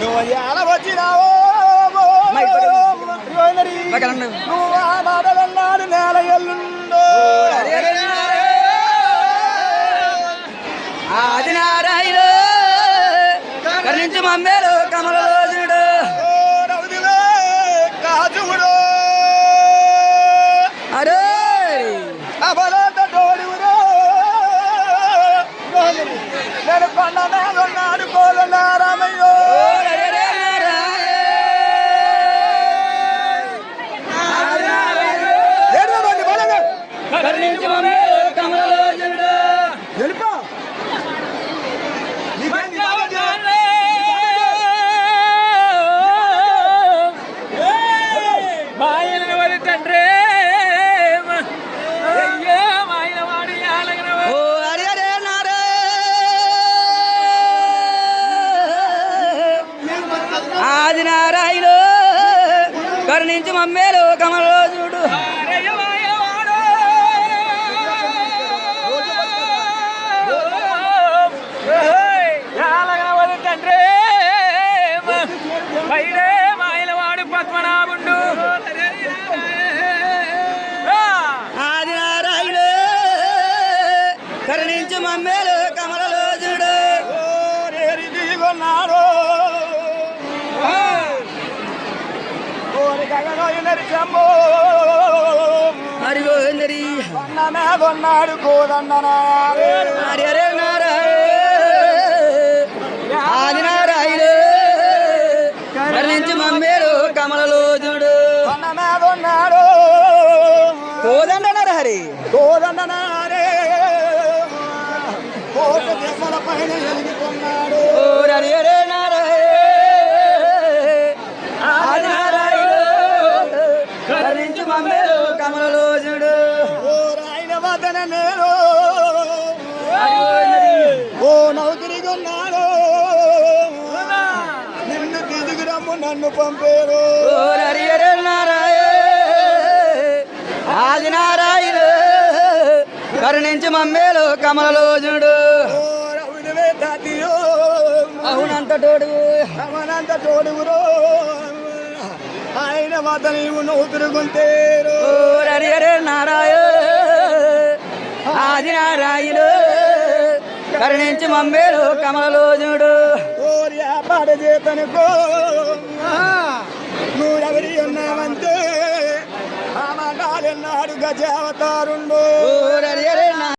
నువ్వు ఎలా వచ్చినావో నువ్వు ఆ మాటలన్నాడు నేల ఎల్లుండో ఆది నారాయణ కరుణించు మమ్మేలు కమలలోజుడు ఆదినారాయణ కరుణించి మమ్మేలు కమలలోజుడు తండ్రి పైడే మాయల వాడు పద్మనాభుండు. ఆదినారాయణ కరుణించి మమ్మేలు కమలలోజుడు ఓరేరి హరి గోవిందరి కొండ మీదొన్నాడు కోదండనారే. హరి హరే నారాయణ ఆదినారాయణ కరుణించి మమ్మేలు కమలలోజుడు కొండ మీదొన్నాడు. కోదండ నరహరి కోదండనారే. కోట దెబ్బల పైన ఎలుగుతున్నాడు. ఓ హరి హరే నారాయణ కరుణించి మమ్మేలు కమలలోజుడు ఓ రాయన వదన నేను. ఓ నౌకరిగొన్నాడు. నిన్ను తిరుగురమ్ము నన్ను పంపేరు. హరే నారాయణ. కరుణించి మమ్మేలు తాతియో అవునంత తోడు రమణంత తోడుగురో. నువ్వు తిరుగుంటేరు ఓ హరి హరే నారాయణ ఆదినారాయణ కరుణించి ఓరి ఆ పాట చేతనుకో. నువ్వు ఎవరి ఉన్నావంటే ఆ గజావతారుండు. హరి హరే నా